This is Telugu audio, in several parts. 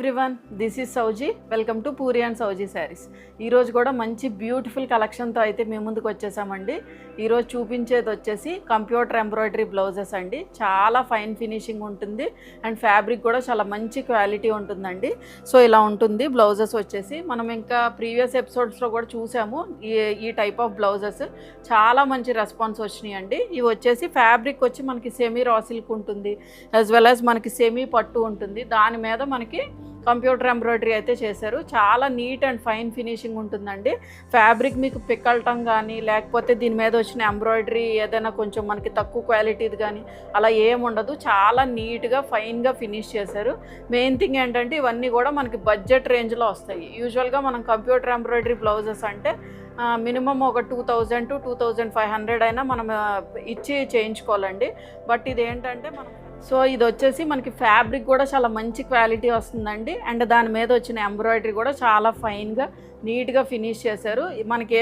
Everyone this is Sowji welcome to Puri and Sowji saris ఈరోజు కూడా మంచి బ్యూటిఫుల్ కలెక్షన్తో అయితే మేము ముందుకు వచ్చేసామండి. ఈరోజు చూపించేది వచ్చేసి కంప్యూటర్ ఎంబ్రాయిడరీ బ్లౌజెస్ అండి. చాలా ఫైన్ ఫినిషింగ్ ఉంటుంది. అండ్ ఫ్యాబ్రిక్ కూడా చాలా మంచి క్వాలిటీ ఉంటుందండి. సో ఇలా ఉంటుంది. బ్లౌజెస్ వచ్చేసి మనం ఇంకా ప్రీవియస్ ఎపిసోడ్స్లో కూడా చూసాము. ఈ ఈ టైప్ ఆఫ్ బ్లౌజెస్ చాలా మంచి రెస్పాన్స్ వచ్చినాయండి. ఇవి వచ్చేసి ఫ్యాబ్రిక్ వచ్చి మనకి సెమీ రాసిల్క్ ఉంటుంది. యాజ్ వెల్ యాజ్ మనకి సెమీ పట్టు ఉంటుంది. దాని మీద మనకి కంప్యూటర్ ఎంబ్రాయిడరీ అయితే చేశారు. చాలా నీట్ అండ్ ఫైన్ ఫినిషింగ్ ఉంటుందండి. ఫ్యాబ్రిక్ మీకు పిక్కలటం కానీ లేకపోతే దీని మీద వచ్చిన ఎంబ్రాయిడరీ ఏదైనా కొంచెం మనకి తక్కువ క్వాలిటీది కానీ అలా ఏముండదు ఉండదు. చాలా నీట్గా ఫైన్గా ఫినిష్ చేశారు. మెయిన్ థింగ్ ఏంటంటే ఇవన్నీ కూడా మనకి బడ్జెట్ రేంజ్లో వస్తాయి. యూజువల్గా మనం కంప్యూటర్ ఎంబ్రాయిడరీ బ్లౌజెస్ అంటే మినిమం ఒక two thousand to two thousand five hundred అయినా మనం ఇచ్చి చేయించుకోవాలండి. బట్ ఇది ఏంటంటే మనం సో ఇది వచ్చేసి మనకి ఫ్యాబ్రిక్ కూడా చాలా మంచి క్వాలిటీ వస్తుందండి. అండ్ దాని మీద వచ్చిన ఎంబ్రాయిడరీ కూడా చాలా ఫైన్గా నీట్గా ఫినిష్ చేశారు. మనకి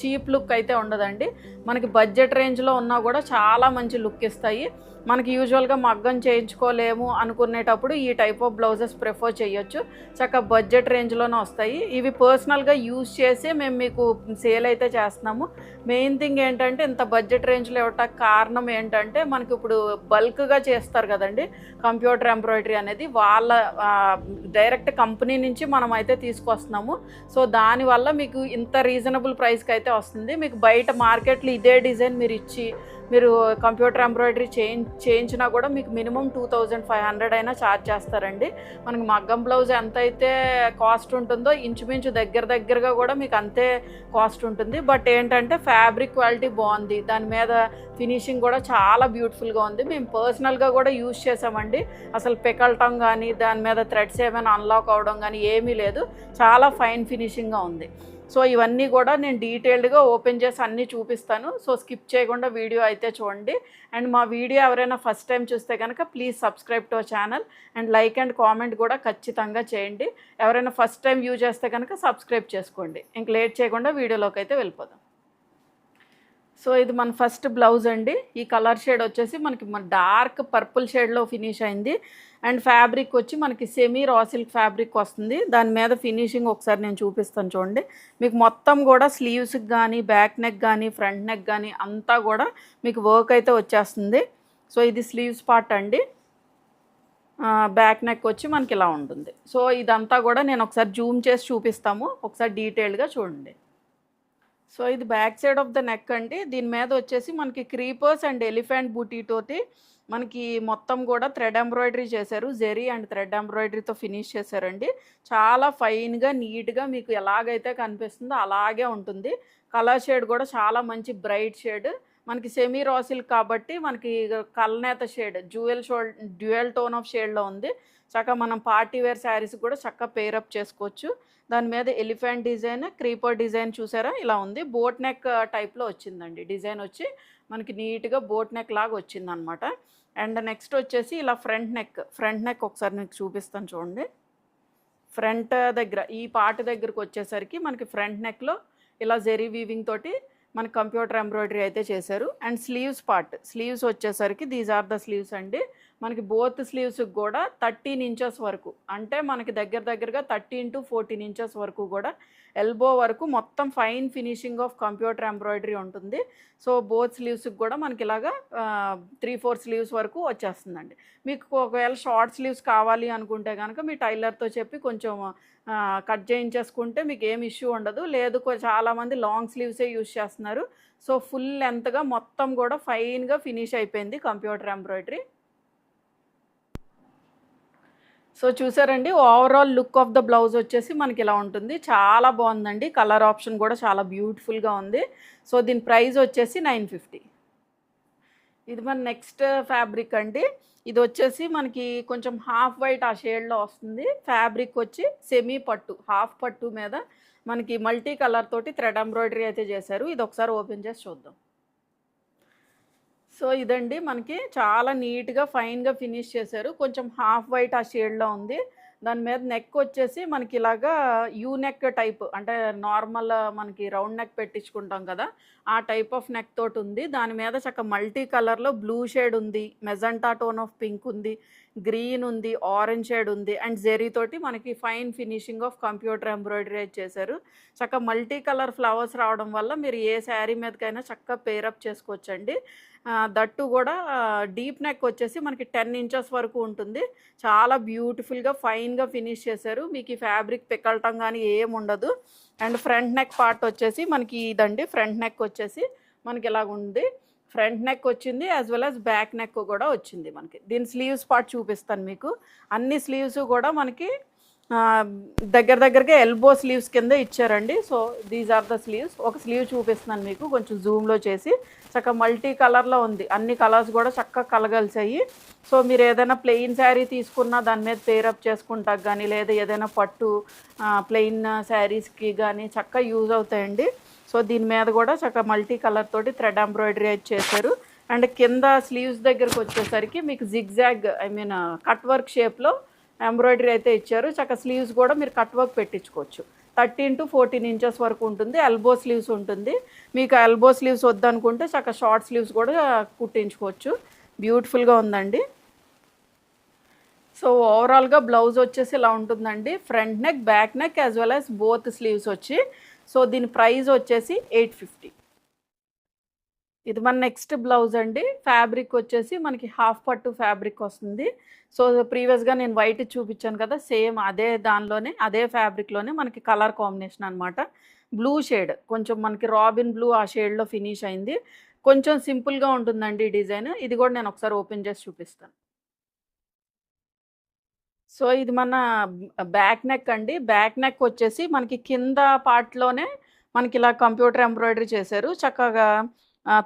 చీప్ లుక్ అయితే ఉండదండి. మనకి బడ్జెట్ రేంజ్లో ఉన్నా కూడా చాలా మంచి లుక్ ఇస్తాయి. మనకి యూజువల్గా మగ్గం చేయించుకోలేము అనుకునేటప్పుడు ఈ టైప్ ఆఫ్ బ్లౌజెస్ ప్రిఫర్ చేయొచ్చు. చక్కగా బడ్జెట్ రేంజ్లోనే వస్తాయి. ఇవి పర్సనల్గా యూజ్ చేసి మేము మీకు సేల్ అయితే చేస్తున్నాము. మెయిన్ థింగ్ ఏంటంటే ఇంత బడ్జెట్ రేంజ్లో ఇవ్వటానికి కారణం ఏంటంటే మనకి ఇప్పుడు బల్క్గా చేస్తారు కదండి కంప్యూటర్ ఎంబ్రాయిడరీ అనేది వాళ్ళ డైరెక్ట్ కంపెనీ నుంచి మనం అయితే తీసుకొస్తున్నాము. సో దానివల్ల మీకు ఇంత రీజనబుల్ ప్రైస్కి అయితే వస్తుంది. మీకు బయట మార్కెట్లో ఇదే డిజైన్ మీరు ఇచ్చి మీరు కంప్యూటర్ ఎంబ్రాయిడరీ చేయించ చేయించినా కూడా మీకు minimum two thousand five hundred అయినా ఛార్జ్ చేస్తారండి. మనకి మగ్గం బ్లౌజ్ ఎంత అయితే కాస్ట్ ఉంటుందో ఇంచుమించు దగ్గర దగ్గరగా కూడా మీకు అంతే కాస్ట్ ఉంటుంది. బట్ ఏంటంటే ఫ్యాబ్రిక్ క్వాలిటీ బాగుంది. దాని మీద ఫినిషింగ్ కూడా చాలా బ్యూటిఫుల్గా ఉంది. మేము పర్సనల్గా కూడా యూజ్ చేసామండి. అసలు పెకల్టం కానీ దాని మీద థ్రెడ్స్ ఏమైనా అన్లాక్ అవడం కానీ ఏమీ లేదు. చాలా ఫైన్ ఫినిషింగ్గా ఉంది. సో ఇవన్నీ కూడా నేను డీటెయిల్డ్గా ఓపెన్ చేసి అన్నీ చూపిస్తాను. సో స్కిప్ చేయకుండా వీడియో అయితే చూడండి. అండ్ మా వీడియో ఎవరైనా ఫస్ట్ టైం చూస్తే కనుక please subscribe to channel. And like and comment కూడా ఖచ్చితంగా చేయండి. ఎవరైనా ఫస్ట్ టైం వ్యూ చేస్తే కనుక సబ్స్క్రైబ్ చేసుకోండి. ఇంక లేట్ చేయకుండా వీడియోలోకి అయితే వెళ్ళిపోదాం. సో ఇది మన ఫస్ట్ బ్లౌజ్ అండి. ఈ కలర్ షేడ్ వచ్చేసి మనకి మన డార్క్ పర్పుల్ షేడ్లో ఫినిష్ అయింది. అండ్ ఫ్యాబ్రిక్ వచ్చి మనకి సెమీ రా సిల్క్ ఫ్యాబ్రిక్ వస్తుంది. దాని మీద ఫినిషింగ్ ఒకసారి నేను చూపిస్తాను చూడండి. మీకు మొత్తం కూడా స్లీవ్స్కి కానీ బ్యాక్ నెక్ కానీ ఫ్రంట్ నెక్ కానీ అంతా కూడా మీకు వర్క్ అయితే వచ్చేస్తుంది. సో ఇది స్లీవ్స్ పార్ట్ అండి. బ్యాక్ నెక్ వచ్చి మనకి ఇలా ఉంటుంది. సో ఇదంతా కూడా నేను ఒకసారి జూమ్ చేసి చూపిస్తాము. ఒకసారి డీటెయిల్గా చూడండి. సో ఇది back side of the neck అండి. దీని మీద వచ్చేసి మనకి క్రీపర్స్ అండ్ ఎలిఫెంట్ బూటీతోటి మనకి మొత్తం కూడా థ్రెడ్ ఎంబ్రాయిడరీ చేశారు. జెరీ అండ్ థ్రెడ్ ఎంబ్రాయిడరీతో ఫినిష్ చేశారండి. చాలా ఫైన్గా నీట్గా మీకు ఎలాగైతే కనిపిస్తుందో అలాగే ఉంటుంది. కలర్ షేడ్ కూడా చాలా మంచి బ్రైట్ షేడ్. మనకి సెమీ రాసిల్ కాబట్టి మనకి కల్నేత షేడ్ జ్యువెల్ షోల్ డ్యూయల్ టోన్ ఆఫ్ షేడ్లో ఉంది. చక్కగా మనం పార్టీ వేర్ శారీస్ కూడా చక్కగా పేరప్ చేసుకోవచ్చు. దాని మీద ఎలిఫెంట్ డిజైన్ క్రీపర్ డిజైన్ చూసారా? ఇలా ఉంది. బోట్ నెక్ టైప్లో వచ్చిందండి. డిజైన్ వచ్చి మనకి నీట్గా బోట్ నెక్ లాగా వచ్చిందనమాట అండ్ నెక్స్ట్ వచ్చేసి ఇలా ఫ్రంట్ నెక్ ఫ్రంట్ నెక్ ఒకసారి మీకు చూపిస్తాను చూడండి. ఫ్రంట్ దగ్గర ఈ పార్ట్ దగ్గరకు వచ్చేసరికి మనకి ఫ్రంట్ నెక్లో ఇలా జెరీ వీవింగ్ తోటి మనకి కంప్యూటర్ ఎంబ్రాయిడరీ అయితే చేశారు. అండ్ స్లీవ్స్ పార్ట్ స్లీవ్స్ వచ్చేసరికి దీస్ ఆర్ ద స్లీవ్స్ అండి. మనకి బోత్ స్లీవ్స్కి కూడా థర్టీన్ ఇంచెస్ వరకు. అంటే మనకి దగ్గర దగ్గరగా థర్టీన్ టు ఫోర్టీన్ ఇంచెస్ వరకు కూడా ఎల్బో వరకు మొత్తం fine finishing of computer embroidery ఉంటుంది. సో బోత్ స్లీవ్స్కి కూడా మనకి ఇలాగా త్రీ ఫోర్ స్లీవ్స్ వరకు వచ్చేస్తుందండి. మీకు ఒకవేళ షార్ట్ స్లీవ్స్ కావాలి అనుకుంటే కనుక మీ టైలర్తో చెప్పి కొంచెం కట్ చేయించేసుకుంటే మీకు ఏం ఇష్యూ ఉండదు. లేదు చాలామంది లాంగ్ స్లీవ్సే యూజ్ చేస్తున్నారు. సో ఫుల్ లెంత్గా మొత్తం కూడా ఫైన్గా ఫినిష్ అయిపోయింది కంప్యూటర్ ఎంబ్రాయిడరీ సో చూసారండి overall look of the blouse వచ్చేసి మనకి ఇలా ఉంటుంది. చాలా బాగుందండి. కలర్ ఆప్షన్ కూడా చాలా బ్యూటిఫుల్గా ఉంది. సో దీని ప్రైస్ వచ్చేసి నైన్ ఫిఫ్టీ. ఇది మన నెక్స్ట్ ఫ్యాబ్రిక్ అండి. ఇది వచ్చేసి మనకి కొంచెం హాఫ్ వైట్ ఆ షేడ్లో వస్తుంది. ఫ్యాబ్రిక్ వచ్చి సెమీ పట్టు హాఫ్ పట్టు మీద మనకి మల్టీ కలర్ తోటి థ్రెడ్ ఎంబ్రాయిడరీ అయితే చేశారు. ఇది ఒకసారి ఓపెన్ చేసి చూద్దాం. సో ఇదండి మనకి చాలా నీట్గా ఫైన్గా ఫినిష్ చేశారు. కొంచెం హాఫ్ వైట్ ఆ షేడ్లో ఉంది. దాని మీద నెక్ వచ్చేసి మనకి ఇలాగా యూ నెక్ టైప్ అంటే నార్మల్ మనకి రౌండ్ నెక్ పెట్టించుకుంటాం కదా ఆ టైప్ ఆఫ్ నెక్ తోటి ఉంది. దాని మీద చక్క మల్టీ కలర్లో బ్లూ షేడ్ ఉంది మెజంటా టోన్ ఆఫ్ పింక్ ఉంది. గ్రీన్ ఉంది ఆరెంజ్ షేడ్ ఉంది అండ్ జెరీ తోటి మనకి fine finishing of computer embroidery చేశారు. చక్కగా మల్టీ కలర్ ఫ్లవర్స్ రావడం వల్ల మీరు ఏ శారీ మీదకైనా చక్కగా పేరప్ చేసుకోవచ్చండి. దట్టు కూడా డీప్ నెక్ వచ్చేసి మనకి టెన్ ఇంచెస్ వరకు ఉంటుంది. చాలా బ్యూటిఫుల్గా ఫైన్గా ఫినిష్ చేశారు. మీకు ఈ ఫ్యాబ్రిక్ పిక్కలటం కానీ ఏం ఉండదు. అండ్ ఫ్రంట్ నెక్ పార్ట్ వచ్చేసి మనకి ఇదండి. ఫ్రంట్ నెక్ వచ్చేసి మనకి ఇలాగ ఉంది ఫ్రంట్ నెక్ వచ్చింది as well as back neck కూడా వచ్చింది మనకి. దీని స్లీవ్స్ పార్ట్ చూపిస్తాను మీకు. అన్ని స్లీవ్స్ కూడా మనకి దగ్గర దగ్గరగా ఎల్బో స్లీవ్స్ కింద ఇచ్చారండి. So these are the sleeves ఒక స్లీవ్ చూపిస్తున్నాను మీకు కొంచెం జూమ్లో చేసి. చక్కగా మల్టీ కలర్లో ఉంది. అన్ని కలర్స్ కూడా చక్కగా కలగలిసాయి. సో మీరు ఏదైనా ప్లెయిన్ శారీ తీసుకున్నా దాని మీద పేరప్ చేసుకుంటా కానీ లేదా ఏదైనా పట్టు ప్లెయిన్ శారీస్కి కానీ చక్కగా యూజ్ అవుతాయండి. సో దీని మీద కూడా చక్కగా మల్టీ కలర్ తోటి థ్రెడ్ ఎంబ్రాయిడరీ అయితే చేశారు. అండ్ కింద స్లీవ్స్ దగ్గరకు వచ్చేసరికి మీకు zigzag I mean cut work షేప్లో ఎంబ్రాయిడరీ అయితే ఇచ్చారు. చక్కగా స్లీవ్స్ కూడా మీరు కట్ వర్క్ పెట్టించుకోవచ్చు. థర్టీన్ టు ఫోర్టీన్ ఇంచెస్ వరకు ఉంటుంది. ఎల్బో స్లీవ్స్ ఉంటుంది. మీకు ఎల్బో స్లీవ్స్ వద్దనుకుంటే చక్కగా షార్ట్ స్లీవ్స్ కూడా కుట్టించుకోవచ్చు. బ్యూటిఫుల్గా ఉందండి. సో ఓవరాల్గా బ్లౌజ్ వచ్చేసి ఇలా ఉంటుందండి. Front neck back neck as well as both sleeves వచ్చి సో దీని ప్రైస్ వచ్చేసి ఎయిట్ ఫిఫ్టీ. ఇది మన నెక్స్ట్ బ్లౌజ్ అండి. ఫ్యాబ్రిక్ వచ్చేసి మనకి హాఫ్ పట్టు ఫ్యాబ్రిక్ వస్తుంది. సో ప్రీవియస్గా నేను వైట్ చూపించాను కదా సేమ్ అదే దానిలోనే అదే ఫ్యాబ్రిక్లోనే మనకి కలర్ కాంబినేషన్ అనమాట బ్లూ షేడ్ కొంచెం మనకి రాబిన్ బ్లూ ఆ షేడ్లో ఫినిష్ అయింది. కొంచెం సింపుల్గా ఉంటుందండి ఈ డిజైన్. ఇది కూడా నేను ఒకసారి ఓపెన్ చేసి చూపిస్తాను. సో ఇది మన బ్యాక్ నెక్ అండి. బ్యాక్ నెక్ వచ్చేసి మనకి కింద పార్ట్లోనే మనకి ఇలా కంప్యూటర్ ఎంబ్రాయిడరీ చేశారు. చక్కగా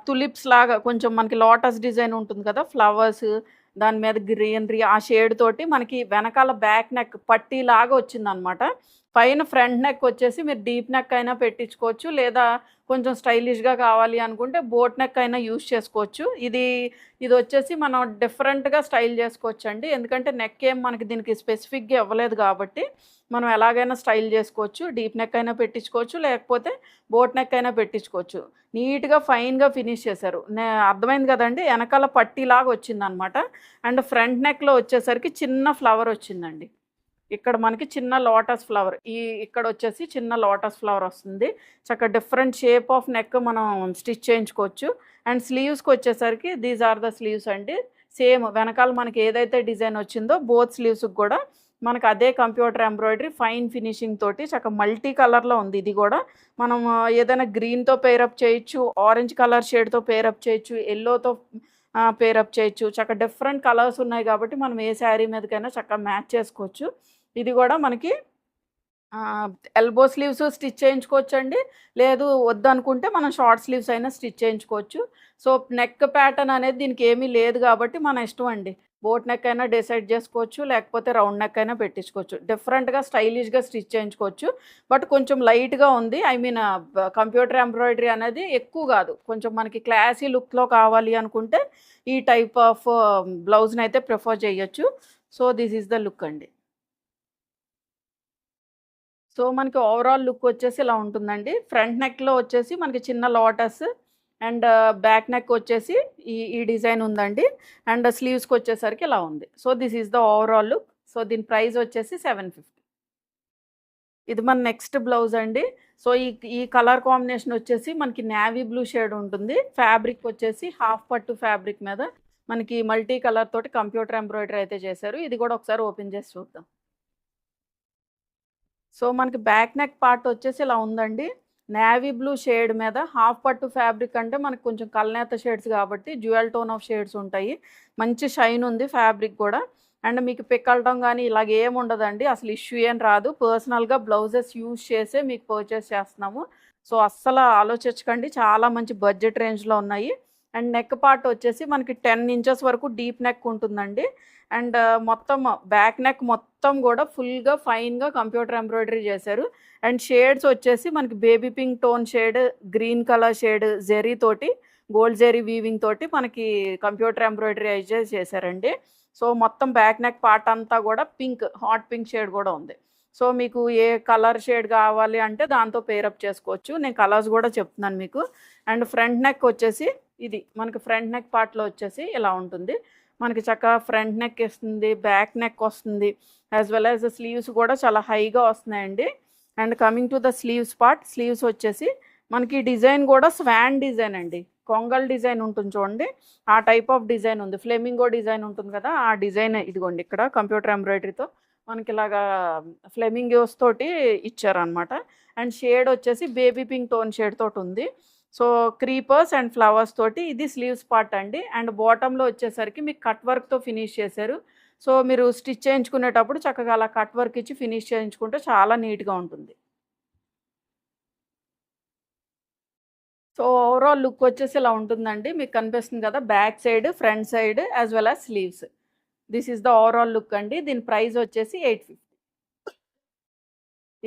తులిప్స్ లాగా కొంచెం మనకి లోటస్ డిజైన్ ఉంటుంది కదా ఫ్లవర్స్ దాని మీద గ్రీనరీ ఆ షేడ్ తోటి మనకి వెనకాల బ్యాక్ నెక్ పట్టీ లాగా వచ్చిందనమాట. పైన ఫ్రంట్ నెక్ వచ్చేసి మీరు డీప్ నెక్ అయినా పెట్టించుకోవచ్చు లేదా కొంచెం స్టైలిష్గా కావాలి అనుకుంటే బోట్ నెక్ అయినా యూస్ చేసుకోవచ్చు. ఇది ఇది వచ్చేసి మనం డిఫరెంట్గా స్టైల్ చేసుకోవచ్చు అండి ఎందుకంటే నెక్ ఏం మనకి దీనికి స్పెసిఫిక్గా ఇవ్వలేదు కాబట్టి మనం ఎలాగైనా స్టైల్ చేసుకోవచ్చు డీప్ నెక్ అయినా పెట్టించుకోవచ్చు లేకపోతే బోట్ నెక్ అయినా పెట్టించుకోవచ్చు. నీట్గా ఫైన్గా ఫినిష్ చేశారు. నే అర్థమైంది కదండి? వెనకాల పట్టిలాగా వచ్చిందనమాట అండ్ ఫ్రంట్ నెక్లో వచ్చేసరికి చిన్న ఫ్లవర్ వచ్చిందండి. ఇక్కడ మనకి చిన్న లోటస్ ఫ్లవర్. ఈ ఇక్కడ వచ్చేసి చిన్న లోటస్ ఫ్లవర్ వస్తుంది. చక్కగా డిఫరెంట్ షేప్ ఆఫ్ నెక్ మనం స్టిచ్ చేయించుకోవచ్చు. అండ్ స్లీవ్స్కి వచ్చేసరికి దీస్ ఆర్ ద స్లీవ్స్ అండి. సేమ్ వెనకాల మనకి ఏదైతే డిజైన్ వచ్చిందో బోత్ స్లీవ్స్కి కూడా మనకు అదే కంప్యూటర్ ఎంబ్రాయిడరీ ఫైన్ ఫినిషింగ్ తోటి చక్కగా మల్టీ కలర్లో ఉంది. ఇది కూడా మనం ఏదైనా గ్రీన్తో పేరప్ చేయొచ్చు ఆరెంజ్ కలర్ షేడ్తో పేరప్ చేయొచ్చు ఎల్లోతో పేరప్ చేయొచ్చు. చక్కగా డిఫరెంట్ కలర్స్ ఉన్నాయి కాబట్టి మనం ఏ శారీ మీదకైనా చక్కగా మ్యాచ్ చేసుకోవచ్చు. ఇది కూడా మనకి ఎల్బో స్లీవ్స్ స్టిచ్ చేయించుకోవచ్చు అండి లేదు వద్దనుకుంటే మనం షార్ట్ స్లీవ్స్ అయినా స్టిచ్ చేయించుకోవచ్చు. సో నెక్ ప్యాటర్న్ అనేది దీనికి ఏమీ లేదు కాబట్టి మన ఇష్టం అండి. బోట్ నెక్ అయినా డిసైడ్ చేసుకోవచ్చు లేకపోతే రౌండ్ నెక్ అయినా పెట్టించుకోవచ్చు. డిఫరెంట్గా స్టైలిష్గా స్టిచ్ చేయించుకోవచ్చు. బట్ కొంచెం లైట్గా ఉంది. ఐ మీన్ కంప్యూటర్ ఎంబ్రాయిడరీ అనేది ఎక్కువ కాదు. కొంచెం మనకి క్లాసీ లుక్లో కావాలి అనుకుంటే ఈ టైప్ ఆఫ్ బ్లౌజ్ని అయితే ప్రిఫర్ చేయొచ్చు. So this is the look అండి. సో మనకి ఓవరాల్ లుక్ వచ్చేసి ఇలా ఉంటుందండి. ఫ్రంట్ నెక్లో వచ్చేసి మనకి చిన్న lotus and uh, back neck వచ్చేసి ఈ ఈ డిజైన్ ఉందండి. అండ్ uh, స్లీవ్స్కి వచ్చేసరికి ఇలా ఉంది. So this is the overall look so దీని ప్రైస్ వచ్చేసి సెవెన్ ఫిఫ్టీ ఇది మన నెక్స్ట్ బ్లౌజ్ అండి. సో ఈ ఈ కలర్ కాంబినేషన్ వచ్చేసి మనకి నేవీ బ్లూ షేడ్ ఉంటుంది. ఫ్యాబ్రిక్ వచ్చేసి హాఫ్ పట్టు ఫ్యాబ్రిక్ మీద మనకి మల్టీ కలర్ తోటి కంప్యూటర్ ఎంబ్రాయిడరీ అయితే చేశారు. ఇది కూడా ఒకసారి ఓపెన్ చేసి చూద్దాం. సో మనకి బ్యాక్ నెక్ పార్ట్ వచ్చేసి ఇలా ఉందండి. నేవీ బ్లూ షేడ్ మీద హాఫ్ పట్టు ఫ్యాబ్రిక్ అంటే మనకి కొంచెం కల్నేత షేడ్స్ కాబట్టి జ్యువెల్ టోన్ ఆఫ్ షేడ్స్ ఉంటాయి. మంచి షైన్ ఉంది ఫ్యాబ్రిక్ కూడా. అండ్ మీకు పిక్కలటం కానీ ఇలాగ ఏమి ఉండదండి. అసలు ఇష్యూ ఏం రాదు. పర్సనల్గా బ్లౌజెస్ యూజ్ చేసే మీకు పర్చేస్ చేస్తున్నాము. సో అస్సలు ఆలోచించకండి. చాలా మంచి బడ్జెట్ రేంజ్లో ఉన్నాయి. అండ్ నెక్ పార్ట్ వచ్చేసి మనకి టెన్ ఇంచెస్ వరకు డీప్ నెక్ ఉంటుందండి. అండ్ మొత్తం బ్యాక్ నెక్ మొత్తం కూడా ఫుల్గా ఫైన్గా కంప్యూటర్ ఎంబ్రాయిడరీ చేశారు. అండ్ షేడ్స్ వచ్చేసి మనకి baby pink tone shade green colour shade zari తోటి గోల్డ్ జెరీ వీవింగ్ తోటి మనకి కంప్యూటర్ ఎంబ్రాయిడరీ అయితే చేశారండి. సో మొత్తం బ్యాక్ నెక్ పార్ట్ అంతా కూడా పింక్ హాట్ పింక్ షేడ్ కూడా ఉంది. సో మీకు ఏ కలర్ షేడ్ కావాలి అంటే దాంతో పేరప్ చేసుకోవచ్చు. నేను కలర్స్ కూడా చెప్తున్నాను మీకు. అండ్ ఫ్రంట్ నెక్ వచ్చేసి ఇది. మనకి ఫ్రంట్ నెక్ పార్ట్లో వచ్చేసి ఇలా ఉంటుంది. మనకి చక్కగా ఫ్రంట్ నెక్ వస్తుంది బ్యాక్ నెక్ వస్తుంది యాజ్ వెల్ యాజ్ స్లీవ్స్ కూడా చాలా హైగా వస్తున్నాయండి. And coming to the sleeves part sleeves వచ్చేసి మనకి డిజైన్ కూడా స్వాన్ డిజైన్ అండి. కొంగల్ డిజైన్ ఉంటుంది చూడండి. ఆ టైప్ ఆఫ్ డిజైన్ ఉంది. ఫ్లెమింగో డిజైన్ ఉంటుంది కదా ఆ డిజైన్ ఇదిగోండి ఇక్కడ కంప్యూటర్ ఎంబ్రాయిడరీతో మనకి ఇలాగా ఫ్లెమింగోస్ తోటి ఇచ్చారనమాట అండ్ షేడ్ వచ్చేసి బేబీ పింక్ టోన్ షేడ్ తోటి ఉంది సో క్రీపర్స్ అండ్ ఫ్లవర్స్ తోటి ఇది స్లీవ్స్ పార్ట్ అండి. అండ్ బాటంలో వచ్చేసరికి మీకు కట్ వర్క్తో ఫినిష్ చేశారు. సో మీరు స్టిచ్ చేయించుకునేటప్పుడు చక్కగా అలా కట్ వర్క్ ఇచ్చి ఫినిష్ చేయించుకుంటే చాలా నీట్గా ఉంటుంది. సో ఓవరాల్ లుక్ వచ్చేసి ఇలా ఉంటుందండి. మీకు కనిపిస్తుంది కదా back side front side as well as sleeves. This is the overall look అండి. దీని ప్రైస్ వచ్చేసి ఎయిట్ ఫిఫ్టీ.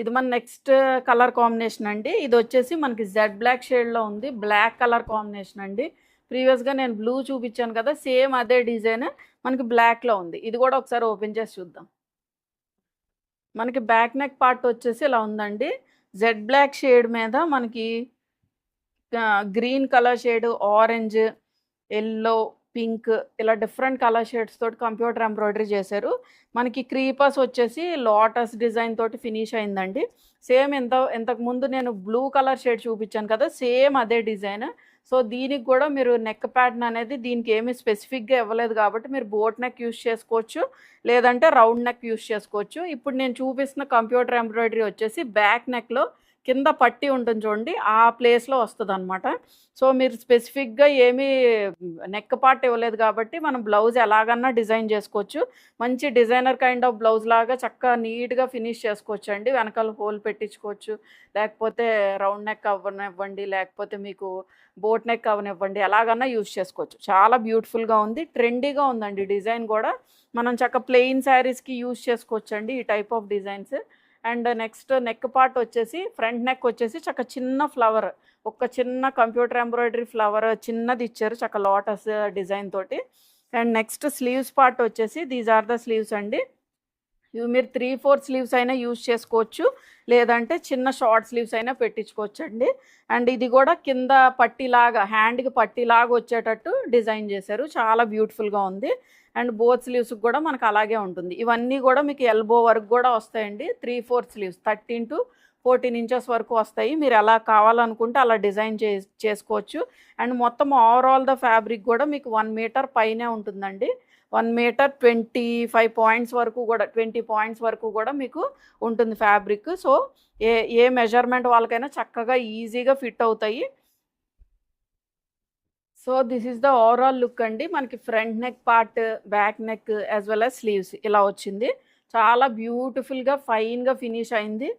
ఇది మన నెక్స్ట్ కలర్ కాంబినేషన్ అండి. ఇది వచ్చేసి మనకి జెడ్ బ్లాక్ షేడ్లో ఉంది. బ్లాక్ కలర్ కాంబినేషన్ అండి. ప్రీవియస్గా నేను బ్లూ చూపించాను కదా సేమ్ అదే డిజైన్ మనకి బ్లాక్లో ఉంది. ఇది కూడా ఒకసారి ఓపెన్ చేసి చూద్దాం. మనకి బ్యాక్ నెక్ పార్ట్ వచ్చేసి ఇలా ఉందండి. జెడ్ బ్లాక్ షేడ్ మీద మనకి green colour shade orange yellow pink ఇలా డిఫరెంట్ కలర్ షేడ్స్ తోటి కంప్యూటర్ ఎంబ్రాయిడరీ చేశారు. మనకి క్రీపర్స్ వచ్చేసి లోటస్ డిజైన్ తోటి ఫినిష్ అయిందండి. సేమ్ ఎంత ఇంతకు ముందు నేను బ్లూ కలర్ షేడ్ చూపించాను కదా సేమ్ అదే డిజైన్. సో దీనికి కూడా మీరు నెక్ ప్యాటర్న్ అనేది దీనికి ఏమి స్పెసిఫిక్గా ఇవ్వలేదు కాబట్టి మీరు బోట్ నెక్ యూస్ చేసుకోవచ్చు లేదంటే రౌండ్ నెక్ యూస్ చేసుకోవచ్చు. ఇప్పుడు నేను చూపిస్తున్న కంప్యూటర్ ఎంబ్రాయిడరీ వచ్చేసి బ్యాక్ నెక్లో కింద పట్టి ఉంటుంది చూడండి ఆ ప్లేస్లో వస్తుంది అనమాట సో మీరు స్పెసిఫిక్గా ఏమీ నెక్ పార్ట్ ఇవ్వలేదు కాబట్టి మనం బ్లౌజ్ ఎలాగన్నా డిజైన్ చేసుకోవచ్చు. మంచి డిజైనర్ కైండ్ ఆఫ్ బ్లౌజ్ లాగా చక్కగా నీట్గా ఫినిష్ చేసుకోవచ్చు అండి. వెనకాల హోల్ పెట్టించుకోవచ్చు. లేకపోతే రౌండ్ నెక్ అవ్వనివ్వండి లేకపోతే మీకు బోట్ నెక్ అవనివ్వండి ఎలాగన్నా యూజ్ చేసుకోవచ్చు. చాలా బ్యూటిఫుల్గా ఉంది. ట్రెండీగా ఉందండి. డిజైన్ కూడా మనం చక్క ప్లెయిన్ శారీస్కి యూజ్ చేసుకోవచ్చు అండి ఈ type of designs and next neck part వచ్చేసి ఫ్రంట్ నెక్ వచ్చేసి చక్క చిన్న ఫ్లవర్. ఒక చిన్న కంప్యూటర్ ఎంబ్రాయిడరీ ఫ్లవర్ చిన్నది ఇచ్చారు చక్క లోటస్ డిజైన్ తోటి. అండ్ నెక్స్ట్ స్లీవ్స్ పార్ట్ వచ్చేసి దీస్ ఆర్ ద స్లీవ్స్ అండి. ఇవి మీరు త్రీ ఫోర్ స్లీవ్స్ అయినా యూజ్ చేసుకోవచ్చు. లేదంటే చిన్న షార్ట్ స్లీవ్స్ అయినా పెట్టించుకోవచ్చు అండి అండ్ ఇది కూడా కింద పట్టిలాగా హ్యాండ్కి పట్టిలాగా వచ్చేటట్టు డిజైన్ చేశారు. చాలా బ్యూటిఫుల్గా ఉంది. అండ్ బోత్ స్లీవ్స్కి కూడా మనకు అలాగే ఉంటుంది. ఇవన్నీ కూడా మీకు ఎల్బో వరకు కూడా వస్తాయండి. Three four sleeves thirteen to fourteen inches వరకు వస్తాయి. మీరు ఎలా కావాలనుకుంటే అలా డిజైన్ చే చేసుకోవచ్చు. అండ్ మొత్తం ఓవరాల్ ద ఫ్యాబ్రిక్ కూడా మీకు వన్ మీటర్ పైనే ఉంటుందండి. One metre twenty five points వరకు కూడా ట్వంటీ పాయింట్స్ వరకు కూడా మీకు ఉంటుంది ఫ్యాబ్రిక్. సో ఏ ఏ మెజర్మెంట్ వాళ్ళకైనా చక్కగా ఈజీగా ఫిట్ అవుతాయి. So this is the overall look అండి. మనకి front neck part back neck as well as sleeves ఇలా వచ్చింది. చాలా బ్యూటిఫుల్గా ఫైన్గా ఫినిష్ అయింది.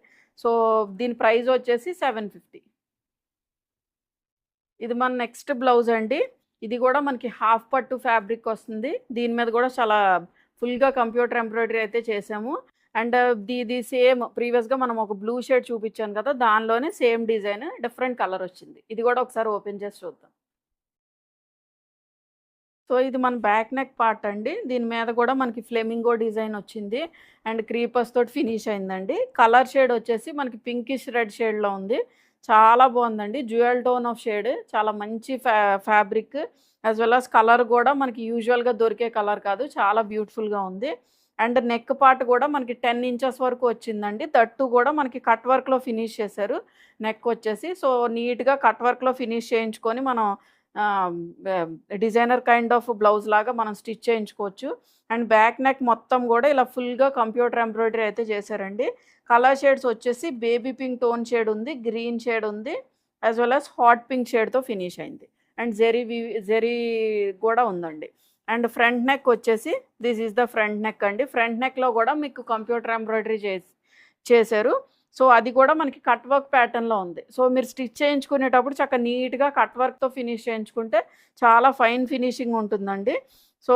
సో దీని ప్రైస్ వచ్చేసి సెవెన్ ఫిఫ్టీ ఇది మన నెక్స్ట్ బ్లౌజ్ అండి. ఇది కూడా మనకి హాఫ్ పట్టు ఫ్యాబ్రిక్ వస్తుంది. దీని మీద కూడా చాలా ఫుల్గా కంప్యూటర్ ఎంబ్రాయిడరీ అయితే చేసాము. అండ్ ఇది సేమ్ ప్రీవియస్గా మనం ఒక బ్లూ షేడ్ చూపించాను కదా దానిలోనే సేమ్ డిజైన్ డిఫరెంట్ కలర్ వచ్చింది. ఇది కూడా ఒకసారి ఓపెన్ చేసి చూద్దాం. సో ఇది మన బ్యాక్ నెక్ పార్ట్ అండి. దీని మీద కూడా మనకి ఫ్లెమింగో డిజైన్ వచ్చింది. అండ్ క్రీపర్స్ తోటి ఫినిష్ అయిందండి. కలర్ షేడ్ వచ్చేసి మనకి పింకిష్ రెడ్ షేడ్లో ఉంది. చాలా బాగుందండి. Jewel tone of shade. చాలా మంచి ఫ్యా fabric. As well as colour కూడా మనకి యూజువల్గా దొరికే కలర్ కాదు. చాలా బ్యూటిఫుల్గా ఉంది. అండ్ నెక్ పార్ట్ కూడా మనకి టెన్ ఇంచెస్ వరకు వచ్చిందండి. దట్టు కూడా మనకి కట్ వర్క్లో ఫినిష్ చేశారు. నెక్ వచ్చేసి. సో నీట్గా కట్ వర్క్లో ఫినిష్ చేయించుకొని మనం డిజైనర్ కైండ్ ఆఫ్ బ్లౌజ్ లాగా మనం స్టిచ్ చేయించుకోవచ్చు. అండ్ బ్యాక్ నెక్ మొత్తం కూడా ఇలా ఫుల్గా కంప్యూటర్ ఎంబ్రాయిడరీ అయితే చేశారండి. కలర్ షేడ్స్ వచ్చేసి బేబీ పింక్ టోన్ షేడ్ ఉంది గ్రీన్ షేడ్ ఉంది as well as hot pink షేడ్తో finish అయింది. అండ్ జెరీ జెరీ కూడా ఉందండి. అండ్ ఫ్రంట్ నెక్ వచ్చేసి this is the front neck అండి. ఫ్రంట్ నెక్లో కూడా మీకు కంప్యూటర్ ఎంబ్రాయిడరీ చేసి చేశారు. సో అది కూడా మనకి కట్ వర్క్ ప్యాటర్న్లో ఉంది. సో మీరు స్టిచ్ చేయించుకునేటప్పుడు చక్కగా నీట్గా కట్ వర్క్తో ఫినిష్ చేయించుకుంటే చాలా ఫైన్ ఫినిషింగ్ ఉంటుందండి. సో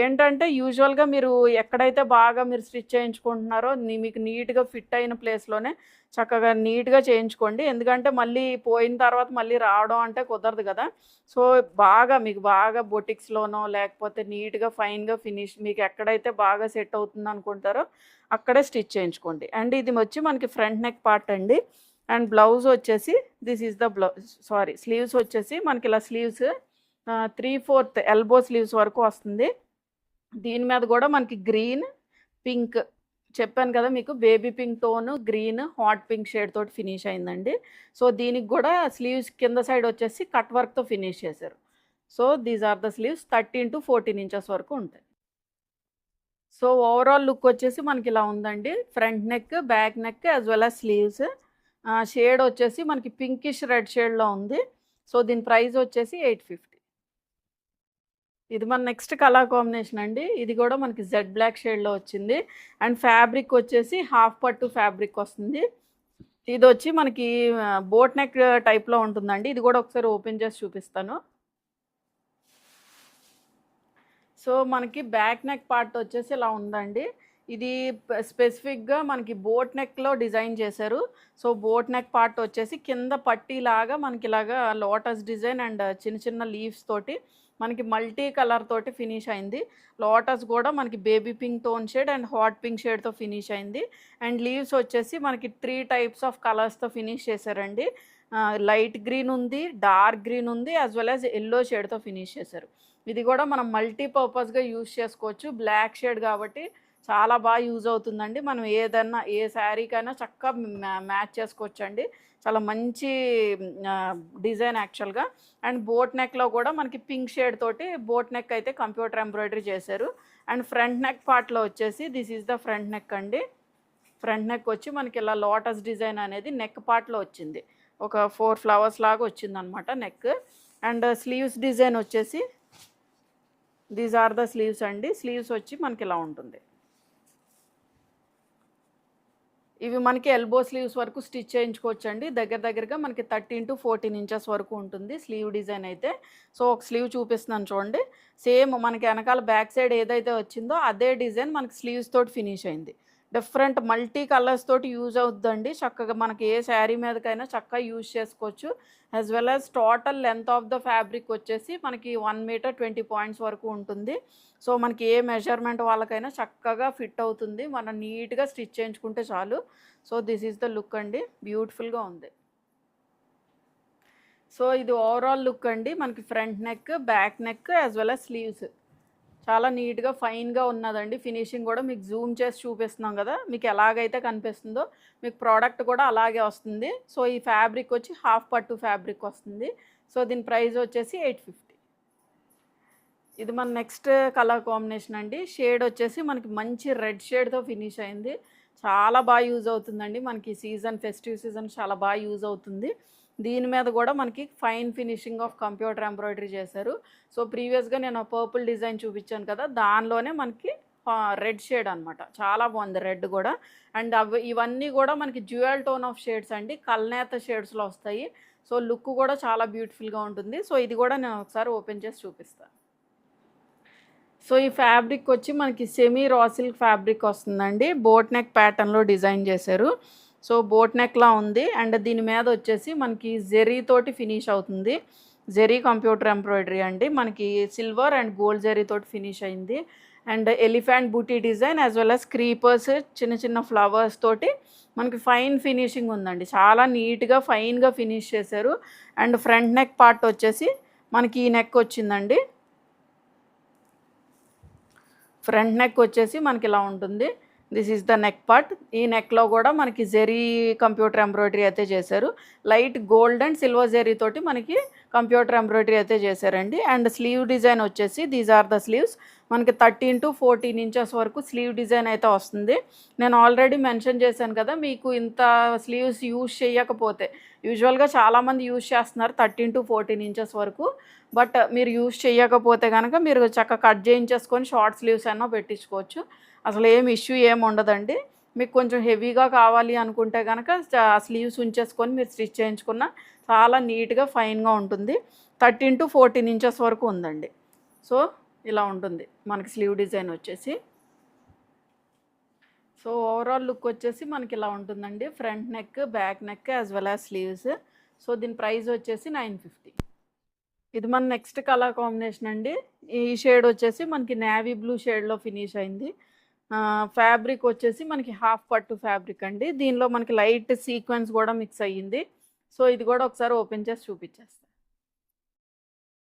ఏంటంటే యూజువల్గా మీరు ఎక్కడైతే బాగా మీరు స్టిచ్ చేయించుకుంటున్నారో మీకు నీట్గా ఫిట్ అయిన ప్లేస్లోనే చక్కగా నీట్గా చేయించుకోండి. ఎందుకంటే మళ్ళీ పోయిన తర్వాత మళ్ళీ రావడం అంటే కుదరదు కదా. సో బాగా మీకు బాగా బొటిక్స్లోనో లేకపోతే నీట్గా ఫైన్గా ఫినిష్ మీకు ఎక్కడైతే బాగా సెట్ అవుతుంది అనుకుంటారో అక్కడే స్టిచ్ చేయించుకోండి. అండ్ ఇది వచ్చి మనకి ఫ్రంట్ నెక్ పార్ట్ అండి. అండ్ బ్లౌజ్ వచ్చేసి this is the blouse sorry sleeves వచ్చేసి మనకి ఇలా sleeves three fourth elbow sleeves వరకు వస్తుంది. దీని మీద కూడా మనకి గ్రీన్ పింక్ చెప్పాను కదా మీకు baby pink tone green hot pink shade తోటి ఫినిష్ అయిందండి. సో దీనికి కూడా స్లీవ్స్ కింద సైడ్ వచ్చేసి కట్ వర్క్తో ఫినిష్ చేశారు. So these are the sleeves thirteen to fourteen inches వరకు ఉంటాయి. సో ఓవరాల్ లుక్ వచ్చేసి మనకి ఇలా ఉందండి. Front neck back neck as well as sleeves shade వచ్చేసి మనకి పింకిష్ రెడ్ షేడ్లో ఉంది. సో దీని ప్రైస్ వచ్చేసి ఎయిట్ ఫిఫ్టీ ఇది మన నెక్స్ట్ కలర్ కాంబినేషన్ అండి. ఇది కూడా మనకి జెడ్ బ్లాక్ షేడ్లో వచ్చింది. అండ్ ఫ్యాబ్రిక్ వచ్చేసి హాఫ్ పట్టు ఫ్యాబ్రిక్ వస్తుంది. ఇది వచ్చి మనకి బోట్ నెక్ టైప్లో ఉంటుందండి. ఇది కూడా ఒకసారి ఓపెన్ చేసి చూపిస్తాను. సో మనకి బ్యాక్ నెక్ పార్ట్ వచ్చేసి ఇలా ఉందండి. ఇది స్పెసిఫిక్గా మనకి బోట్ నెక్లో డిజైన్ చేశారు. సో బోట్ నెక్ పార్ట్ వచ్చేసి కింద పట్టీలాగా మనకి ఇలాగా లోటస్ డిజైన్ అండ్ చిన్న చిన్న లీవ్స్ తోటి మనకి మల్టీ కలర్ తోటి ఫినిష్ అయింది. లోటస్ కూడా మనకి baby pink tone shade and hot pink షేడ్తో finish అయింది. అండ్ లీవ్స్ వచ్చేసి మనకి త్రీ టైప్స్ ఆఫ్ కలర్స్తో ఫినిష్ చేశారండి. లైట్ గ్రీన్ ఉంది డార్క్ గ్రీన్ ఉంది యాజ్ వెల్ యాజ్ ఎల్లో షేడ్తో ఫినిష్ చేశారు. ఇది కూడా మనం మల్టీపర్పస్గా యూజ్ చేసుకోవచ్చు. బ్లాక్ షేడ్ కాబట్టి చాలా బాగా యూజ్ అవుతుందండి. మనం ఏదన్నా ఏ శారీకైనా చక్కగా మ్యా- మ్యాచ్ చేసుకోవచ్చండి. చాలా మంచి డిజైన్ యాక్చువల్గా. అండ్ బోట్ నెక్లో కూడా మనకి పింక్ షేడ్ తోటి బోట్ నెక్ అయితే కంప్యూటర్ ఎంబ్రాయిడరీ చేశారు. అండ్ ఫ్రంట్ నెక్ పార్ట్లో వచ్చేసి this is the front neck అండి. ఫ్రంట్ నెక్ వచ్చి మనకి ఇలా లోటస్ డిజైన్ అనేది నెక్ పార్ట్లో వచ్చింది. ఒక ఫోర్ ఫ్లవర్స్ లాగా వచ్చింది అనమాట నెక్. అండ్ స్లీవ్స్ డిజైన్ వచ్చేసి దీస్ ఆర్ ద స్లీవ్స్ అండి. స్లీవ్స్ వచ్చి మనకి ఇలా ఉంటుంది. ఇవి మనకి ఎల్బో స్లీవ్స్ వరకు స్టిచ్ చేయించుకోవచ్చు అండి దగ్గర దగ్గరగా మనకి థర్టీన్ టు ఫోర్టీన్ ఇంచెస్ వరకు ఉంటుంది స్లీవ్ డిజైన్ అయితే. సో ఒక స్లీవ్ చూపిస్తున్నాను చూడండి. సేమ్ మనకి వెనకాల బ్యాక్ సైడ్ ఏదైతే వచ్చిందో అదే డిజైన్ మనకి స్లీవ్స్ తోటి ఫినిష్ అయింది. డిఫరెంట్ మల్టీ కలర్స్ తోటి యూజ్ అవుతుందండి చక్కగా మనకి ఏ శారీ మీదకైనా చక్కగా యూజ్ చేసుకోవచ్చు. As well as total length of the fabric వచ్చేసి మనకి వన్ మీటర్ ట్వంటీ పాయింట్స్ వరకు ఉంటుంది. సో మనకి ఏ మెజర్మెంట్ వాళ్ళకైనా చక్కగా ఫిట్ అవుతుంది. మనం నీట్గా స్టిచ్ చేయించుకుంటే చాలు. So this is the look అండి. బ్యూటిఫుల్గా ఉంది. సో ఇది ఓవరాల్ లుక్ అండి. మనకి front neck back neck as well as sleeves చాలా నీట్గా ఫైన్గా ఉన్నదండి. ఫినిషింగ్ కూడా మీకు జూమ్ చేసి చూపిస్తున్నాం కదా! మీకు ఎలాగైతే కనిపిస్తుందో మీకు ప్రోడక్ట్ కూడా అలాగే వస్తుంది. సో ఈ ఫ్యాబ్రిక్ వచ్చి హాఫ్ పట్టు ఫ్యాబ్రిక్ వస్తుంది. సో దీని ప్రైస్ వచ్చేసి ఎయిట్ ఫిఫ్టీ. ఇది మన నెక్స్ట్ కలర్ కాంబినేషన్ అండి. షేడ్ వచ్చేసి మనకి మంచి రెడ్ షేడ్తో ఫినిష్ అయింది. చాలా బాగా యూజ్ అవుతుందండి. మనకి సీజన్ ఫెస్టివ్ సీజన్ చాలా బాగా యూజ్ అవుతుంది. దీని మీద కూడా మనకి fine finishing of computer embroidery చేశారు. సో ప్రీవియస్గా నేను పర్పుల్ డిజైన్ చూపించాను కదా దానిలోనే మనకి రెడ్ షేడ్ అనమాట చాలా బాగుంది రెడ్ కూడా. అండ్ అవి ఇవన్నీ కూడా మనకి జ్యువెల్ టోన్ ఆఫ్ షేడ్స్ అండి. కల్నేత షేడ్స్లో వస్తాయి. సో లుక్ కూడా చాలా బ్యూటిఫుల్గా ఉంటుంది. సో ఇది కూడా నేను ఒకసారి ఓపెన్ చేసి చూపిస్తాను. సో ఈ ఫ్యాబ్రిక్ వచ్చి మనకి సెమీ రాసిల్క్ ఫ్యాబ్రిక్ వస్తుందండి. బోట్ నెక్ ప్యాటర్న్లో డిజైన్ చేశారు. సో బోట్ నెక్లా ఉంది. అండ్ దీని మీద వచ్చేసి మనకి జెరీ తోటి ఫినిష్ అవుతుంది. జెరీ కంప్యూటర్ ఎంబ్రాయిడరీ అండి. మనకి సిల్వర్ అండ్ గోల్డ్ జెరీ తోటి ఫినిష్ అయింది. And elephant buti design as well as creepers చిన్న చిన్న ఫ్లవర్స్ తోటి మనకి ఫైన్ ఫినిషింగ్ ఉందండి. చాలా నీట్గా ఫైన్గా ఫినిష్ చేశారు. అండ్ ఫ్రంట్ నెక్ పార్ట్ వచ్చేసి మనకి ఈ నెక్ వచ్చిందండి. ఫ్రంట్ నెక్ వచ్చేసి మనకి ఇలా ఉంటుంది. This is the neck part. ఈ నెక్లో కూడా మనకి జెరీ కంప్యూటర్ ఎంబ్రాయిడరీ అయితే చేశారు. Light gold and silver zari తోటి మనకి కంప్యూటర్ ఎంబ్రాయిడరీ అయితే చేశారండి. అండ్ స్లీవ్ డిజైన్ వచ్చేసి దీస్ ఆర్ ద స్లీవ్స్. మనకి థర్టీన్ టు ఫోర్టీన్ ఇంచెస్ వరకు స్లీవ్ డిజైన్ అయితే వస్తుంది. నేను ఆల్రెడీ మెన్షన్ చేశాను కదా మీకు ఇంత స్లీవ్స్ యూజ్ చేయకపోతే. యూజువల్గా చాలామంది యూజ్ చేస్తున్నారు థర్టీన్ టు ఫోర్టీన్ ఇంచెస్ వరకు. బట్ మీరు యూజ్ చేయకపోతే కనుక మీరు చక్కగా కట్ చేయించేసుకొని షార్ట్ స్లీవ్స్ అయినా పెట్టించుకోవచ్చు. అసలు ఏం ఇష్యూ ఏమి ఉండదండి. మీకు కొంచెం హెవీగా కావాలి అనుకుంటే కనుక స్లీవ్స్ ఉంచేసుకొని మీరు స్టిచ్ చేయించుకున్న చాలా నీట్గా ఫైన్గా ఉంటుంది. థర్టీన్ టు ఫోర్టీన్ ఇంచెస్ వరకు ఉందండి. సో ఇలా ఉంటుంది మనకి స్లీవ్ డిజైన్ వచ్చేసి. సో ఓవరాల్ లుక్ వచ్చేసి మనకి ఇలా ఉంటుందండి. Front neck back neck as well as sleeves. So దీని ప్రైస్ వచ్చేసి నైన్ ఫిఫ్టీ. ఇది మన నెక్స్ట్ కలర్ కాంబినేషన్ అండి. ఈ షేడ్ వచ్చేసి మనకి నేవీ బ్లూ షేడ్లో ఫినిష్ అయింది. ఫ్యాబ్రిక్ వచ్చేసి మనకి హాఫ్ పట్టు ఫ్యాబ్రిక్ అండి. దీనిలో మనకి లైట్ సీక్వెన్స్ కూడా మిక్స్ అయ్యింది. సో ఇది కూడా ఒకసారి ఓపెన్ చేసి చూపించేస్తాను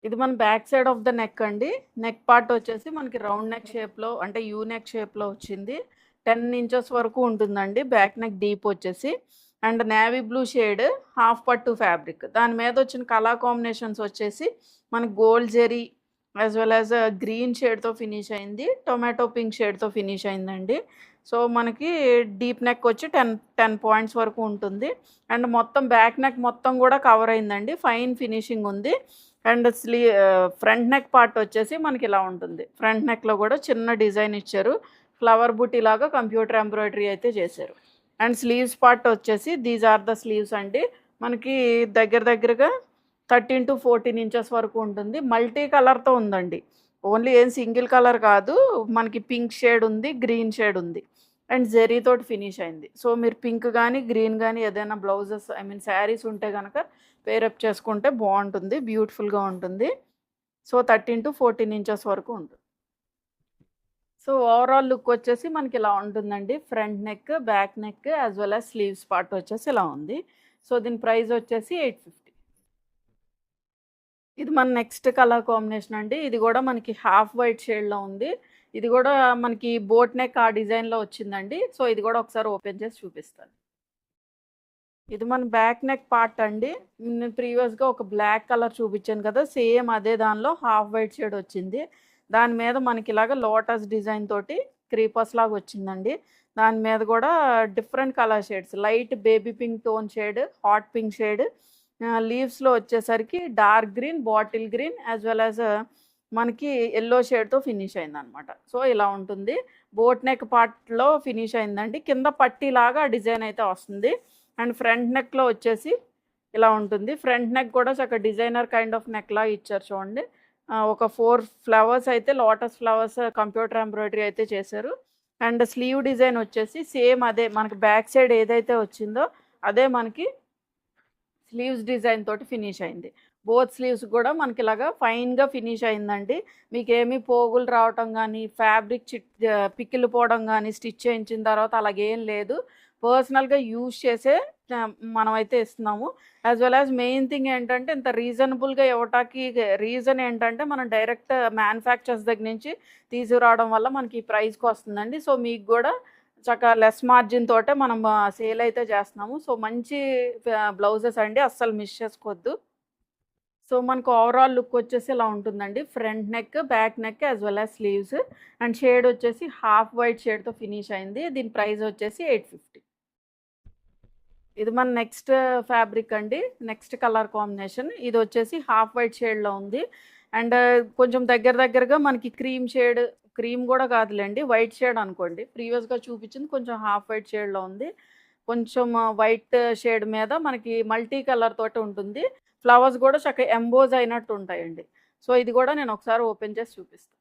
ఇది మన back side of the neck అండి. నెక్ పార్ట్ వచ్చేసి మనకి రౌండ్ నెక్ షేప్లో అంటే యూ నెక్ షేప్లో వచ్చింది. టెన్ ఇంచెస్ వరకు ఉంటుందండి. బ్యాక్ నెక్ డీప్ వచ్చేసి. And navy blue shade half పట్టు ఫ్యాబ్రిక్. దాని మీద వచ్చిన కలర్ కాంబినేషన్స్ వచ్చేసి మనకి gold zari as well as green షేడ్తో finish అయింది టొమాటో పింక్ షేడ్తో ఫినిష్ అయిందండి. సో మనకి డీప్ నెక్ వచ్చి టెన్ టెన్ పాయింట్స్ వరకు ఉంటుంది. అండ్ మొత్తం బ్యాక్ నెక్ మొత్తం కూడా కవర్ అయిందండి. ఫైన్ ఫినిషింగ్ ఉంది. అండ్ స్లీ ఫ్రంట్ నెక్ పార్ట్ వచ్చేసి మనకి ఇలా ఉంటుంది. ఫ్రంట్ నెక్లో కూడా చిన్న డిజైన్ ఇచ్చారు. ఫ్లవర్ బుట్టి లాగా కంప్యూటర్ ఎంబ్రాయిడరీ అయితే చేశారు. అండ్ స్లీవ్స్ పార్ట్ వచ్చేసి దీస్ ఆర్ ద స్లీవ్స్ అండి. మనకి దగ్గర దగ్గరగా థర్టీన్ టు ఫోర్టీన్ ఇంచెస్ వరకు ఉంటుంది. మల్టీ కలర్తో ఉందండి. ఓన్లీ ఏం సింగిల్ కలర్ కాదు. మనకి పింక్ షేడ్ ఉంది గ్రీన్ షేడ్ ఉంది. అండ్ జెరీ తోటి ఫినిష్ అయింది. సో మీరు పింక్ కానీ గ్రీన్ కానీ ఏదైనా బ్లౌజెస్ ఐ మీన్ శారీస్ ఉంటే కనుక పేరప్ చేసుకుంటే బాగుంటుంది బ్యూటిఫుల్గా ఉంటుంది. So thirteen to fourteen inches వరకు ఉంటుంది. సో ఓవరాల్ లుక్ వచ్చేసి మనకి ఇలా ఉంటుందండి. Front neck back neck as well as sleeves part వచ్చేసి ఇలా ఉంది. సో దీని ప్రైస్ వచ్చేసి ఎయిట్ ఫిఫ్టీ. ఇది మన నెక్స్ట్ కలర్ కాంబినేషన్ అండి. ఇది కూడా మనకి హాఫ్ వైట్ షేడ్లో ఉంది. ఇది కూడా మనకి బోట్ నెక్ ఆ డిజైన్లో వచ్చిందండి. సో ఇది కూడా ఒకసారి ఓపెన్ చేసి చూపిస్తాను. ఇది మన బ్యాక్ నెక్ పార్ట్ అండి. నేను ప్రీవియస్గా ఒక బ్లాక్ కలర్ చూపించాను కదా సేమ్ అదే దానిలో హాఫ్ వైట్ షేడ్ వచ్చింది. దాని మీద మనకి ఇలాగ లోటస్ డిజైన్ తోటి క్రీపర్స్ లాగా వచ్చిందండి. దాని మీద కూడా different colour shades light baby pink tone shade hot pink shade లీవ్స్లో వచ్చేసరికి dark green bottle green as well as మనకి ఎల్లో షేడ్తో ఫినిష్ అయిందనమాట సో ఇలా ఉంటుంది. బోట్ నెక్ పార్ట్లో ఫినిష్ అయిందండి. కింద పట్టిలాగా డిజైన్ అయితే వస్తుంది. అండ్ ఫ్రంట్ నెక్లో వచ్చేసి ఇలా ఉంటుంది. ఫ్రంట్ నెక్ కూడా చక్కగా డిజైనర్ కైండ్ ఆఫ్ నెక్ లాగా ఇచ్చారు చూడండి. ఒక ఫోర్ ఫ్లవర్స్ అయితే లోటస్ ఫ్లవర్స్ కంప్యూటర్ ఎంబ్రాయిడరీ అయితే చేశారు. అండ్ స్లీవ్ డిజైన్ వచ్చేసి సేమ్ అదే మనకి బ్యాక్ సైడ్ ఏదైతే వచ్చిందో అదే మనకి స్లీవ్స్ డిజైన్ తోటి ఫినిష్ అయింది. బోత్ స్లీవ్స్ కూడా మనకి ఇలాగా ఫైన్గా ఫినిష్ అయిందండి. మీకు ఏమీ పోగులు రావటం కానీ ఫ్యాబ్రిక్ చిట్ పిక్కిలు పోవడం కానీ స్టిచ్ చేయించిన తర్వాత అలాగేం లేదు. పర్సనల్గా యూజ్ చేసే మనమైతే ఇస్తున్నాము. As well as main thing ఏంటంటే ఇంత రీజనబుల్గా ఇవ్వటానికి రీజన్ ఏంటంటే మనం డైరెక్ట్ మ్యానుఫ్యాక్చర్స్ దగ్గర నుంచి తీసుకురావడం వల్ల మనకి ఈ ప్రైస్కి వస్తుందండి. సో మీకు కూడా చక్కగా లెస్ మార్జిన్ తోటే మనం సేల్ అయితే చేస్తున్నాము. సో మంచి బ్లౌజెస్ అండి. అస్సలు మిస్ చేసుకోవద్దు. సో మనకు ఓవరాల్ లుక్ వచ్చేసి ఇలా ఉంటుందండి. Front neck back neck as well as sleeves. And shade వచ్చేసి హాఫ్ వైట్ షేడ్తో ఫినిష్ అయింది. దీని ప్రైస్ వచ్చేసి ఎయిట్ ఫిఫ్టీ. ఇది మన నెక్స్ట్ ఫ్యాబ్రిక్ అండి. Next colour combination. ఇది వచ్చేసి హాఫ్ వైట్ షేడ్లో ఉంది. అండ్ కొంచెం దగ్గర దగ్గరగా మనకి క్రీమ్ షేడ్ క్రీమ్ కూడా కాదులేండి వైట్ షేడ్ అనుకోండి. ప్రీవియస్గా చూపించింది కొంచెం హాఫ్ వైట్ షేడ్లో ఉంది. కొంచెం వైట్ షేడ్ మీద మనకి మల్టీ కలర్ తోటి ఉంటుంది. ఫ్లవర్స్ కూడా చక్కగా ఎంబోజ్ అయినట్టు ఉంటాయండి. సో ఇది కూడా నేను ఒకసారి ఓపెన్ చేసి చూపిస్తాను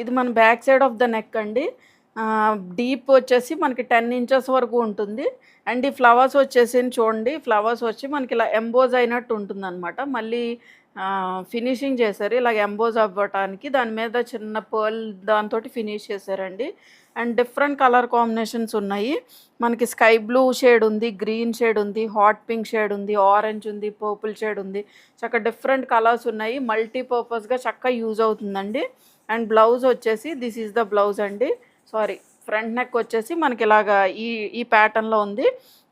ఇది మన back side of the neck అండి. డీప్ వచ్చేసి మనకి టెన్ ఇంచెస్ వరకు ఉంటుంది. అండ్ ఈ ఫ్లవర్స్ వచ్చేసి చూడండి. ఫ్లవర్స్ వచ్చి మనకి ఇలా ఎంబోజ్ అయినట్టు ఉంటుంది అనమాట మళ్ళీ ఫినిషింగ్ చేశారు. ఇలా ఎంబోజ్ అవ్వటానికి దాని మీద చిన్న పర్ల్ దాంతో ఫినిష్ చేశారండి. అండ్ డిఫరెంట్ కలర్ కాంబినేషన్స్ ఉన్నాయి. మనకి స్కై బ్లూ షేడ్ ఉంది గ్రీన్ షేడ్ ఉంది హాట్ పింక్ షేడ్ ఉంది ఆరెంజ్ ఉంది పర్పుల్ షేడ్ ఉంది. చక్కగా డిఫరెంట్ కలర్స్ ఉన్నాయి. మల్టీపర్పస్గా చక్కగా యూజ్ అవుతుందండి. అండ్ బ్లౌజ్ వచ్చేసి దిస్ ఈజ్ ద బ్లౌజ్ అండి. సారీ ఫ్రంట్ నెక్ వచ్చేసి మనకి ఇలాగా ఈ ఈ ప్యాటర్న్లో ఉంది.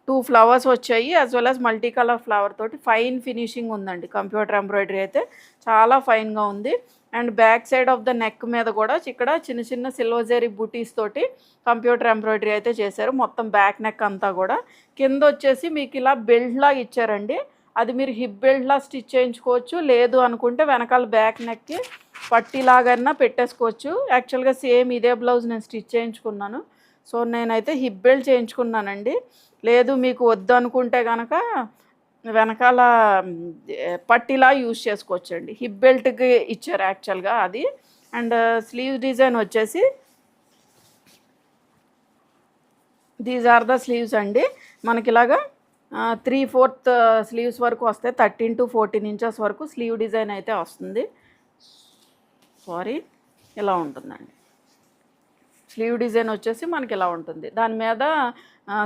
టూ ఫ్లవర్స్ వచ్చాయి as well as multi colour flower తోటి ఫైన్ ఫినిషింగ్ ఉందండి. కంప్యూటర్ ఎంబ్రాయిడరీ అయితే చాలా ఫైన్గా ఉంది. And back side of the neck మీద కూడా ఇక్కడ చిన్న చిన్న సిల్వజరీ బూటీస్ బుటీస్ తోటి కంప్యూటర్ ఎంబ్రాయిడరీ అయితే చేశారు. మొత్తం బ్యాక్ నెక్ అంతా కూడా. కింద వచ్చేసి మీకు ఇలా బెల్ట్ లాగా ఇచ్చారండి. అది మీరు హిప్ బెల్ట్లా స్టిచ్ చేయించుకోవచ్చు. లేదు అనుకుంటే వెనకాల బ్యాక్ నెక్కి పట్టిలాగైనా పెట్టేసుకోవచ్చు. యాక్చువల్గా సేమ్ ఇదే బ్లౌజ్ నేను స్టిచ్ చేయించుకున్నాను. సో నేనైతే హిప్ బెల్ట్ చేయించుకున్నానండి. లేదు మీకు వద్దు అనుకుంటే కనుక వెనకాల పట్టిలా యూజ్ చేసుకోవచ్చండి. హిప్ బెల్ట్కి ఇచ్చారు యాక్చువల్గా అది. అండ్ స్లీవ్ డిజైన్ వచ్చేసి దీస్ ఆర్ ద స్లీవ్స్ అండి. మనకి ఇలాగా త్రీ ఫోర్త్ స్లీవ్స్ వరకు వస్తాయి. థర్టీన్ టు ఫోర్టీన్ ఇంచెస్ వరకు స్లీవ్ డిజైన్ అయితే వస్తుంది. సారీ ఇలా ఉంటుందండి. స్లీవ్ డిజైన్ వచ్చేసి మనకి ఇలా ఉంటుంది. దాని మీద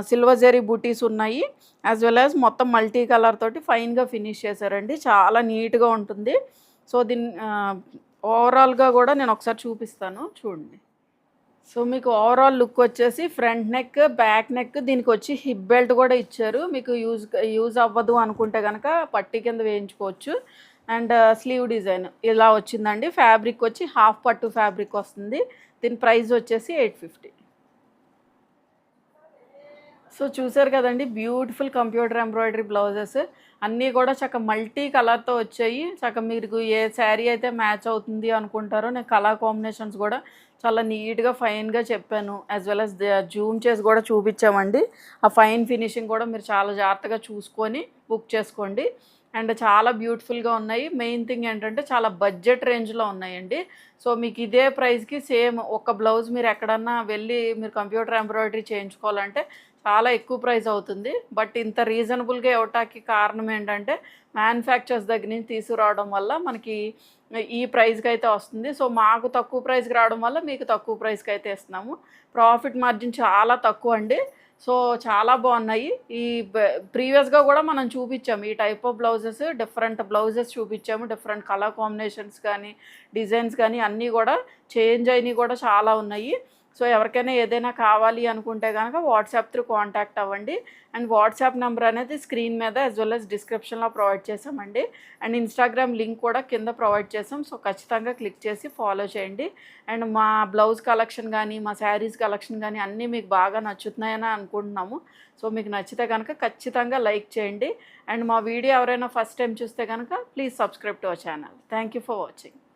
సిల్వర్ జరీ బూటీస్ ఉన్నాయి. యాజ్ వెల్ యాజ్ మొత్తం మల్టీ కలర్ తోటి ఫైన్గా ఫినిష్ చేశారండి. చాలా నీట్గా ఉంటుంది. సో దీన్ని ఓవరాల్గా కూడా నేను ఒకసారి చూపిస్తాను. చూడండి. సో మీకు ఓవరాల్ లుక్ వచ్చేసి ఫ్రంట్ నెక్ బ్యాక్ నెక్ దీనికి వచ్చి హిప్ బెల్ట్ కూడా ఇచ్చారు. మీకు యూజ్ యూజ్ అవ్వదు అనుకుంటే కనుక పట్టి కింద వేయించుకోవచ్చు. అండ్ uh, స్లీవ్ డిజైన్ ఇలా వచ్చిందండి. ఫ్యాబ్రిక్ వచ్చి హాఫ్ పట్టు ఫ్యాబ్రిక్ వస్తుంది. దీని ప్రైస్ వచ్చేసి ఎయిట్ ఫిఫ్టీ సో చూసారు కదండి బ్యూటిఫుల్ కంప్యూటర్ ఎంబ్రాయిడరీ బ్లౌజెస్ అన్నీ కూడా చక్క మల్టీ కలర్తో వచ్చాయి. చక్క మీకు ఏ శారీ అయితే మ్యాచ్ అవుతుంది అనుకుంటారో నేను కలర్ కాంబినేషన్స్ కూడా చాలా నీట్గా ఫైన్గా చెప్పాను. యాజ్ వెల్ అస్ జూమ్ చేసి కూడా చూపించామండి. ఆ ఫైన్ ఫినిషింగ్ కూడా మీరు చాలా జాగ్రత్తగా చూసుకొని బుక్ చేసుకోండి. అండ్ చాలా బ్యూటిఫుల్గా ఉన్నాయి. మెయిన్ థింగ్ ఏంటంటే చాలా బడ్జెట్ రేంజ్లో ఉన్నాయండి. సో మీకు ఇదే ప్రైస్కి సేమ్ ఒక బ్లౌజ్ మీరు ఎక్కడన్నా వెళ్ళి మీరు కంప్యూటర్ ఎంబ్రాయిడరీ చేయించుకోవాలంటే చాలా ఎక్కువ ప్రైస్ అవుతుంది. బట్ ఇంత రీజనబుల్గా ఇవ్వటానికి కారణం ఏంటంటే మ్యానుఫ్యాక్చర్స్ దగ్గర నుంచి తీసుకురావడం వల్ల మనకి ఈ ప్రైస్కి అయితే వస్తుంది. సో మాకు తక్కువ ప్రైస్కి రావడం వల్ల మీకు తక్కువ ప్రైస్కి అయితే ఇస్తున్నాము. ప్రాఫిట్ మార్జిన్ చాలా తక్కువ అండి. సో చాలా బాగున్నాయి. ఈ ప్రీవియస్గా కూడా మనం చూపించాము. ఈ type of blouses different blouses చూపించాము. డిఫరెంట్ కలర్ కాంబినేషన్స్ కానీ డిజైన్స్ కానీ అన్నీ కూడా చేంజ్ అయినవి కూడా చాలా ఉన్నాయి. సో ఎవరికైనా ఏదైనా కావాలి అనుకుంటే కనుక వాట్సాప్ త్రూ కాంటాక్ట్ అవ్వండి. అండ్ వాట్సాప్ నెంబర్ అనేది స్క్రీన్ మీద యాజ్ వెల్ అస్ డిస్క్రిప్షన్లో ప్రొవైడ్ చేసామండి అండ్ ఇన్స్టాగ్రామ్ లింక్ కూడా కింద ప్రొవైడ్ చేసాం సో ఖచ్చితంగా క్లిక్ చేసి ఫాలో చేయండి. అండ్ మా బ్లౌజ్ కలెక్షన్ కానీ మా శారీస్ కలెక్షన్ కానీ అన్నీ మీకు బాగా నచ్చుతున్నాయని అనుకుంటున్నాము. సో మీకు నచ్చితే కనుక ఖచ్చితంగా లైక్ చేయండి. అండ్ మా వీడియో ఎవరైనా ఫస్ట్ టైం చూస్తే కనుక please subscribe to our channel thank you for watching